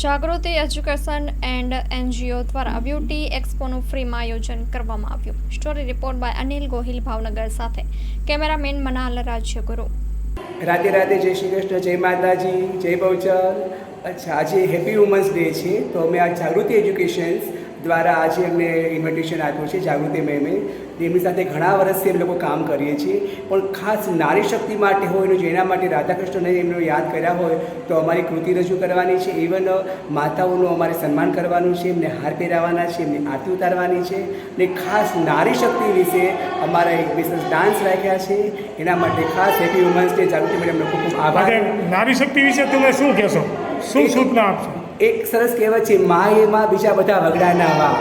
Jagruti education and NGO દ્વારા beauty એક્સપોનું ફ્રીમાં આયોજન કરવામાં આવ્યું. Story report by Anil Gohil, Bhavnagar સાથે. કેમેરામેન મનાલ રાજ્યગુરુ રાધે રાધે, જય શ્રી કૃષ્ણ, જય માતાજી, જય બહુચર અચ્છા, આજે હેપી વુમન્સ ડે છે, તો અમે આ જાગૃતિ એજ્યુકેશન્સ દ્વારા આજે એમને ઇન્વિટેશન આપ્યું છે જાગૃતિ મેમે એમની. સાથે ઘણા વર્ષથી અમે લોકો કામ કરીએ છીએ. પણ ખાસ નારી શક્તિ માટે હોય જેના માટે રાધાકૃષ્ણને એમને યાદ કર્યા હોય તો અમારી કૃતિ રજૂ કરવાની છે. ઇવન માતાઓનું અમારે સન્માન કરવાનું છે એમને હાર પહેરાવવાના છે એમની આરતી ઉતારવાની છે. ને ખાસ નારી શક્તિ વિશે અમારા એક બિઝનેસ ડાન્સ રાખ્યા છે. એના માટે ખાસ હેપી વુમન્સ ડે જાગૃતિ મેડમનો ખૂબ ખૂબ આભાર. નારી શક્તિ વિશે તમે શું કહેશો? શું સૂચના આપશો? એક સરસ કહેવત છે મા એમાં બીજા બધા વગડાના વા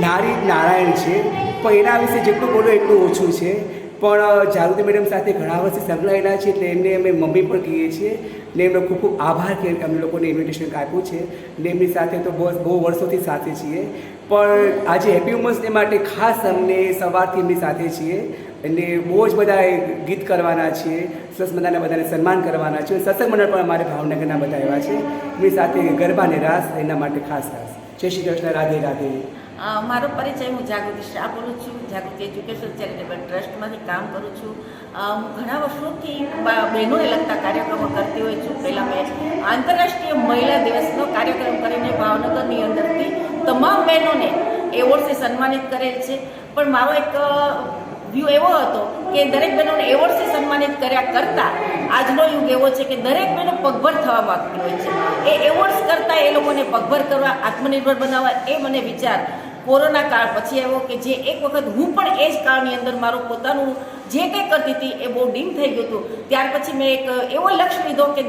નારી નારાયણ છે. પણ એના વિશે જેટલું બોલો એટલું ઓછું છે. પણ જાગૃતિ મેડમ સાથે ઘણા વર્ષે સંકળાયેલા છે એટલે એમને અમે મમ્મી પણ કહીએ છીએ ને એમનો ખૂબ ખૂબ આભાર કે અમે લોકોને ઇન્વિટેશન આપ્યું છે ને એમની સાથે તો બસ બહુ વર્ષોથી સાથે છીએ. પણ આજે હેપી ઉમન્સને માટે ખાસ અમને સવારથી એમની સાથે છીએ. અને બહુ જ બધા ગીત કરવાના છીએ સરસ મજાના બધાને સન્માન કરવાના છે. સત્સંગ મંડળ પણ અમારે ભાવનગરના બધા એવા છે. એમની સાથે ગરબાને રાસ, એના માટે ખાસ રાસ. જય શ્રી કૃષ્ણ, રાધે રાધે. મારો પરિચય હું જાગૃતિ શાહ બોલું છું. જાગૃતિ એજ્યુકેશન ચેરિટેબલ ટ્રસ્ટમાંથી કામ કરું છું. હું ઘણા વર્ષોથી બહેનોને લગતા કાર્યક્રમો કરતી હોય છું. પહેલાં મેં આંતરરાષ્ટ્રીય મહિલા દિવસનો કાર્યક્રમ કરીને ભાવનગરની અંદરથી તમામ બહેનોને એવોર્ડથી સન્માનિત કરેલ છે. પણ મારો એક વ્યૂ એવો હતો કે દરેક બહેનોને એવોર્ડથી સન્માનિત કર્યા કરતાં આજનો યુગ એવો છે કે દરેક બહેનો પગભર થવા માગતી હોય છે. એ એવોર્ડ્સ કરતાં એ લોકોને પગભર કરવા, આત્મનિર્ભર બનાવવા એ મને વિચાર કોરોના કાળ પછી આવ્યો કે જે એક વખત હું પણ એ જ કાળની અંદર મારું પોતાનું જે કંઈ કરતી હતી એ બહુ ડીમ થઈ ગયું હતું. ત્યાર પછી મેં એક એવો લક્ષ્ય લીધો કે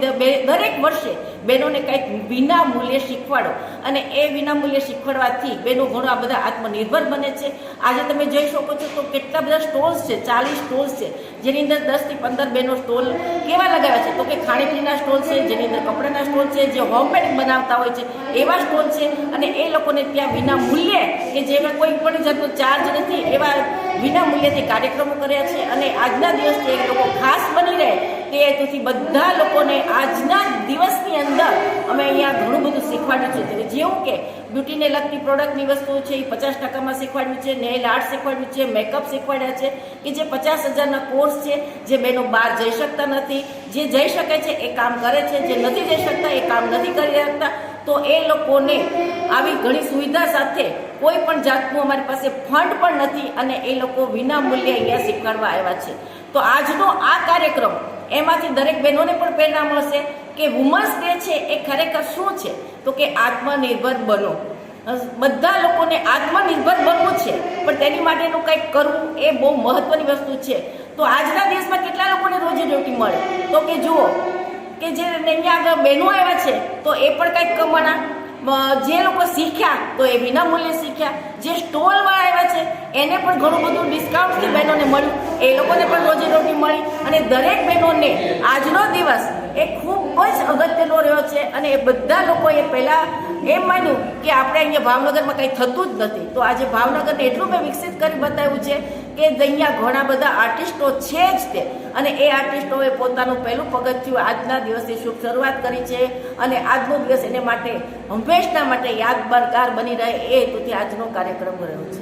દરેક વર્ષે બહેનોને કંઈક વિના મૂલ્યે શીખવાડો. અને એ વિના મૂલ્યે શીખવાડવાથી બહેનો ઘણો આ બધા આત્મનિર્ભર બને છે. આજે તમે જોઈ શકો છો તો કેટલા બધા સ્ટોલ્સ છે, ચાલીસ સ્ટોલ્સ છે, જેની અંદર દસથી પંદર બહેનો સ્ટોલ કેવા લગાવ્યા છે? તો કે ખાણીપીણીના સ્ટોલ છે, જેની અંદર કપડાના સ્ટોલ છે, જે હોમમેડ બનાવતા હોય છે, એવા સ્ટોલ છે. અને એ લોકોને ત્યાં વિના મૂલ્યે કે જેમાં કોઈ પણ જાતનો ચાર્જ નથી, એવા વિના મૂલ્યથી કાર્યક્રમો કર્યા છે અને આજના દિવસથી એ લોકો ખાસ બની રહે તે હેતુથી બધા લોકોને આજના દિવસની અંદર અમે અહીંયા ઘણું બધું શીખવાડ્યું છે. જેવું કે, બ્યુટીને લગતી પ્રોડક્ટની વસ્તુઓ છે એ પચાસ ટકામાં શીખવાડ્યું છે, નેલ આર્ટ શીખવાડ્યું છે, મેકઅપ શીખવાડ્યા છે, કે જે પચાસ હજારના કોર્સ છે, જે બહેનો બહાર જઈ શકતા નથી, જે જઈ શકે છે એ કામ કરે છે, જે નથી જઈ શકતા એ કામ નથી કરી શકતા, તો એ લોકોને આવી ઘણી સુવિધા સાથે કોઈ પણ જાતનું અમારી પાસે ફંડ પણ નથી અને એ લોકો વિના મૂલ્યે અહીંયા શીખવાડવા આવ્યા છે. તો આજનો આ કાર્યક્રમ એમાંથી દરેક બહેનોને પણ પ્રેરણા મળશે કે વુમન્સ ડે છે એ ખરેખર શું છે? તો કે આત્મનિર્ભર બનો. બધા લોકોને આત્મનિર્ભર બનવું છે, પણ તેની માટેનું કંઈક કરવું એ બહુ મહત્વની વસ્તુ છે. તો આજના દેશમાં કેટલા લોકોને રોજીરોટી મળે? તો કે જુઓ, કે જે અહીંયા આગળ બહેનો આવ્યા છે, તો એ પણ કંઈક કમાણા. જે લોકો શીખ્યા, તો એ વિના મૂલ્યે શીખ્યા. જે સ્ટોલવાળા આવ્યા છે, એને પણ ઘણું બધું ડિસ્કાઉન્ટથી બહેનોને મળ્યું. એ લોકોને પણ રોજીરોટી મળી અને દરેક બહેનોને આજનો દિવસ એ ખૂબ જ અગત્યનો રહ્યો છે અને એ બધા લોકોએ પહેલાં એમ માન્યું કે આપણે અહીંયા ભાવનગરમાં કંઈ થતું જ નથી. તો આજે ભાવનગરને એટલું મેં વિકસિત કરી બતાવ્યું છે કે અહીંયા ઘણા બધા આર્ટિસ્ટો છે જ તે. અને એ આર્ટિસ્ટોએ પોતાનું પહેલું પગથિયું આજના દિવસથી શુભ શરૂઆત કરી છે અને આજનો દિવસ એને માટે હંમેશના માટે યાદગાર બની રહે એ હેતુથી આજનો કાર્યક્રમ રહ્યો છે.